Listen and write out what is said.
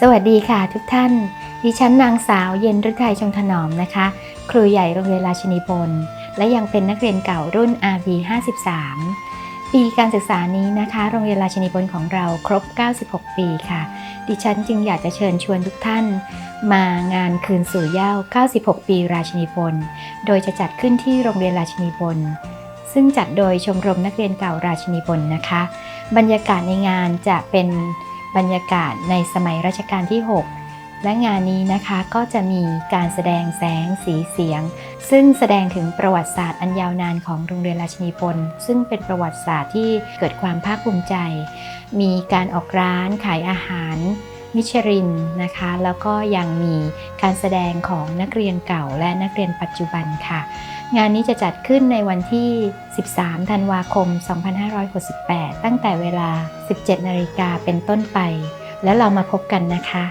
สวัสดีค่ะทุกท่าน ดิฉันนางสาวเย็นฤทัยชงถนอมนะคะ ครูใหญ่โรงเรียนราชินีพลและยังเป็นนักเรียนเก่ารุ่น RV 53 ปีการศึกษานี้นะคะ โรงเรียนราชินีพลของเราครบ 96 ปีค่ะ ดิฉันจึงอยากจะเชิญชวนทุกท่าน มางานคืนสู่เย้า 96 ปีราชินีพลโดยจะจัดขึ้นที่โรงเรียนราชินีพลซึ่งจัดโดยชมรมนักเรียนเก่าราชินีพลนะคะ บรรยากาศในงานจะเป็น บรรยากาศในสมัยรัชกาลที่ 6 และงานนี้นะคะก็จะมีการแสดงแสงสีเสียง ซึ่งแสดงถึงประวัติศาสตร์อันยาวนานของโรงเรียนราชินีพลซึ่งเป็นประวัติศาสตร์ที่เกิดความภาคภูมิใจ มีการออกร้านขายอาหาร มิชรินนะคะ แล้วก็ยังมีการแสดงของนักเรียนเก่าและนักเรียนปัจจุบันค่ะ งานนี้จะจัดขึ้นในวันที่ 13 ธันวาคม 2568 ตั้งแต่เวลา 17 นาฬิกาเป็นต้นไป แล้วเรามาพบกันนะคะ